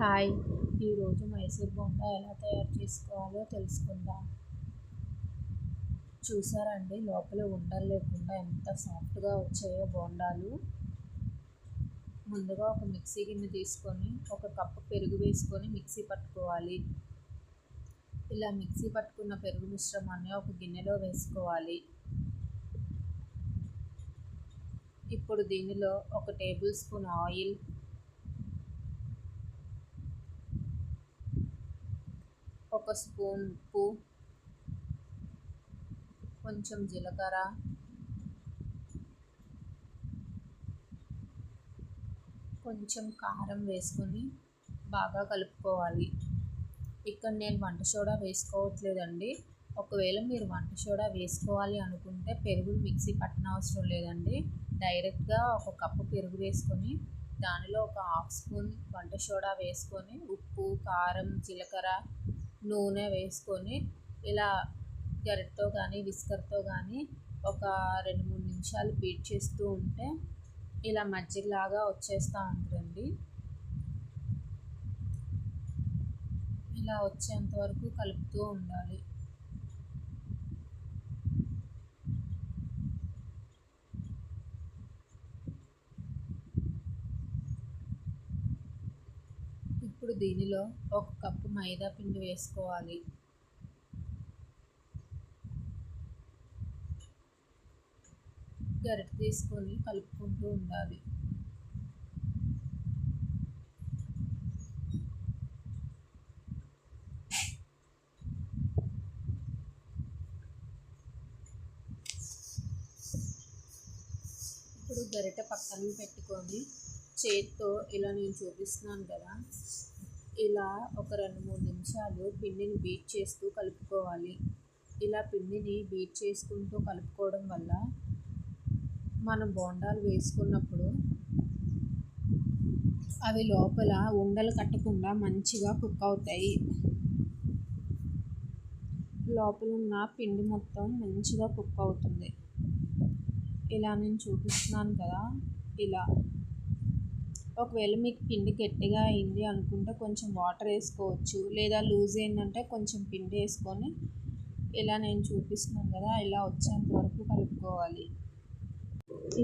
Hi. ఈరోజు మైసూర్ బొమ్మ ఎలా తయారు చేసుకోవాలో తెలుసుకుందాం. చూసారండి లోపల ఉండలు లేకుండా ఎంత సాఫ్ట్గా వచ్చాయో బోండాలు. ముందుగా ఒక మిక్సీ గిన్నె తీసుకొని ఒక కప్పు పెరుగు వేసుకొని మిక్సీ పట్టుకోవాలి. ఇలా మిక్సీ పట్టుకున్న పెరుగు మిశ్రమాన్ని ఒక గిన్నెలో వేసుకోవాలి. ఇప్పుడు దీనిలో ఒక టేబుల్ స్పూన్ ఆయిల్ ఒక స్పూన్ ఉప్పు కొంచెం జీలకర్ర కొంచెం కారం వేసుకొని బాగా కలుపుకోవాలి. ఇక్కడ నేను వంట సోడా వేసుకోవట్లేదండి. ఒకవేళ మీరు వంట సోడా వేసుకోవాలి అనుకుంటే పెరుగు మిక్సీ పట్టనవసరం లేదండి. డైరెక్ట్గా ఒక కప్పు పెరుగు వేసుకొని దానిలో ఒక హాఫ్ స్పూన్ వంట సోడా వేసుకొని ఉప్పు కారం జీలకర్ర నూనె వేసుకొని ఇలా గరిటతో కానీ విస్కర్తో కానీ ఒక రెండు మూడు నిమిషాలు బీట్ చేస్తూ ఉంటే ఇలా మజ్జిగలాగా వచ్చేస్తూ ఉంటుంది ఇలా వచ్చేంత వరకు కలుపుతూ ఉండాలి. ఇప్పుడు దీనిలో ఒక కప్పు మైదా పిండి వేసుకోవాలి. గరిట తీసుకొని కలుపుకుంటూ ఉండాలి. ఇప్పుడు గరిట పక్కన పెట్టుకొని చేత్తో ఇలా నేను చూపిస్తున్నాను కదా. ఇలా ఒక రెండు మూడు నిమిషాలు పిండిని బీట్ చేస్తూ కలుపుకోవాలి. ఇలా పిండిని బీట్ చేసుకుంటూ కలుపుకోవడం వల్ల మనం బోండాలు వేసుకున్నప్పుడు అవి లోపల ఉండలు కట్టకుండా మంచిగా కుక్ అవుతాయి. లోపల ఉన్న పిండి మొత్తం మంచిగా కుక్ అవుతుంది. ఇలా నేను చూపిస్తున్నాను కదా. ఇలా ఒకవేళ మీకు పిండి గట్టిగా అయింది అనుకుంటే కొంచెం వాటర్ వేసుకోవచ్చు. లేదా లూజ్ అయిందంటే కొంచెం పిండి వేసుకొని ఇలా నేను చూపిస్తున్నాను కదా ఇలా వచ్చేంత వరకు కలుపుకోవాలి.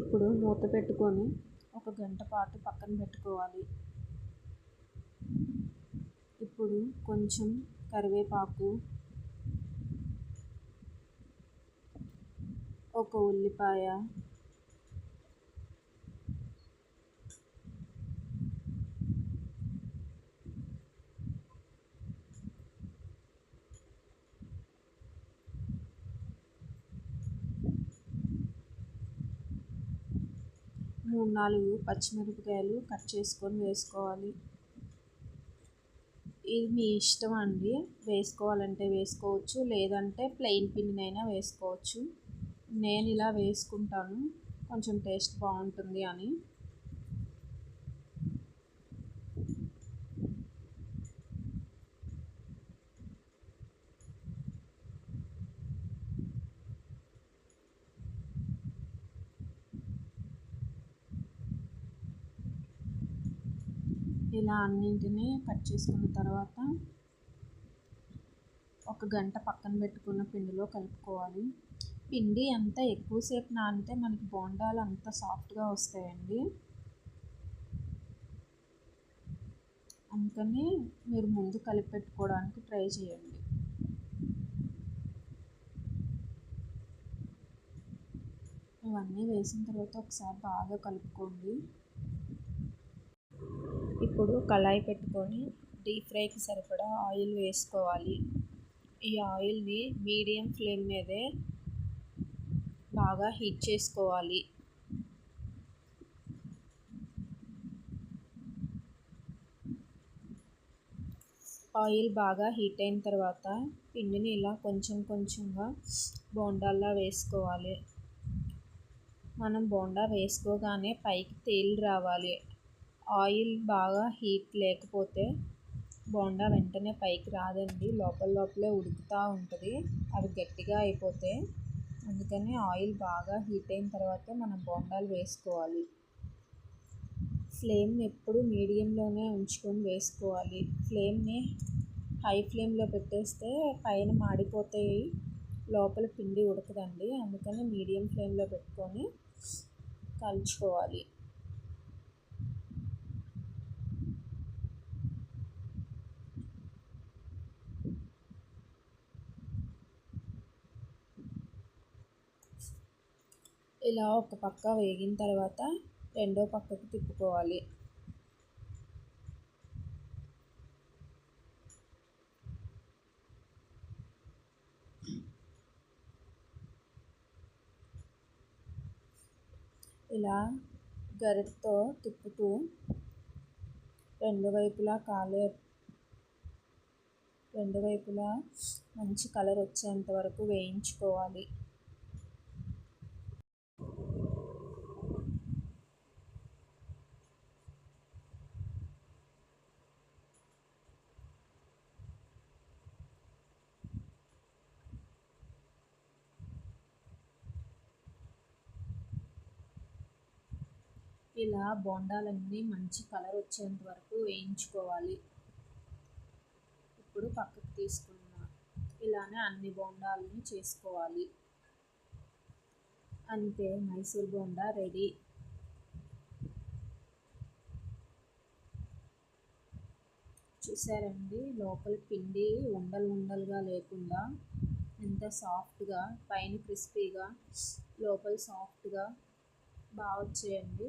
ఇప్పుడు మూత పెట్టుకొని ఒక గంట పాటు పక్కన పెట్టుకోవాలి. ఇప్పుడు కొంచెం కరివేపాకు ఒక ఉల్లిపాయ మూడు నాలుగు పచ్చిమిరపకాయలు కట్ చేసుకొని వేసుకోవాలి. ఇది మీ ఇష్టం అండి. వేసుకోవాలంటే వేసుకోవచ్చు లేదంటే ప్లెయిన్ పిండినైనా వేసుకోవచ్చు. నేను ఇలా వేసుకుంటాను. కొంచెం టేస్ట్ బాగుంటుంది అని. ఇలా అన్నింటినీ కట్ చేసుకున్న తర్వాత ఒక గంట పక్కన పెట్టుకున్న పిండిలో కలుపుకోవాలి. పిండి ఎంత ఎక్కువసేపు నానితే మనకి బోండాలు అంత సాఫ్ట్గా వస్తాయండి. అందుకని మీరు ముందు కలిపి పెట్టుకోవడానికి ట్రై చేయండి. ఇవన్నీ వేసిన తర్వాత ఒకసారి బాగా కలుపుకోండి. ఇప్పుడు కళాయి పెట్టుకొని డీప్ ఫ్రైకి సరిపడా ఆయిల్ వేసుకోవాలి. ఈ ఆయిల్ని మీడియం ఫ్లేమ్ మీదే బాగా హీట్ చేసుకోవాలి. ఆయిల్ బాగా హీట్ అయిన తర్వాత పిండిని ఇలా కొంచెం కొంచెంగా బోండాల్లా వేసుకోవాలి. మనం బోండా వేసుకోగానే పైకి తేలి రావాలి. ఆయిల్ బాగా హీట్ లేకపోతే బోండా వెంటనే పైకి రాదండి. లోపల లోపలే ఉడుకుతూ ఉంటుంది. అవి గట్టిగా అయిపోతే అందుకని ఆయిల్ బాగా హీట్ అయిన తర్వాతే మనం బోండాలు వేసుకోవాలి. ఫ్లేమ్ని ఎప్పుడు మీడియంలోనే ఉంచుకొని వేసుకోవాలి. ఫ్లేమ్ని హై ఫ్లేమ్లో పెట్టేస్తే పైన మాడిపోతాయి. లోపల పిండి ఉడకదండి. అందుకని మీడియం ఫ్లేమ్లో పెట్టుకొని కలుచుకోవాలి. ఇలా ఒక పక్క వేగిన తర్వాత రెండో పక్కకు తిప్పుకోవాలి. ఇలా గరిటతో తిప్పుతూ రెండు వైపులా కాలే రెండు వైపులా మంచి కలర్ వచ్చేంత వరకు వేయించుకోవాలి. ఇలా బోండాలన్నీ మంచి కలర్ వచ్చేంత వరకు వేయించుకోవాలి. ఇప్పుడు పక్కకు తీసుకున్నా. ఇలానే అన్ని బోండాలని చేసుకోవాలి. అంతే మైసూర్ బోండా రెడీ. చూసారండి? లోపల పిండి ఉండలు ఉండలుగా లేకుండా ఎంత సాఫ్ట్గా పైన క్రిస్పీగా లోపల సాఫ్ట్గా బాగా వచ్చేయండి.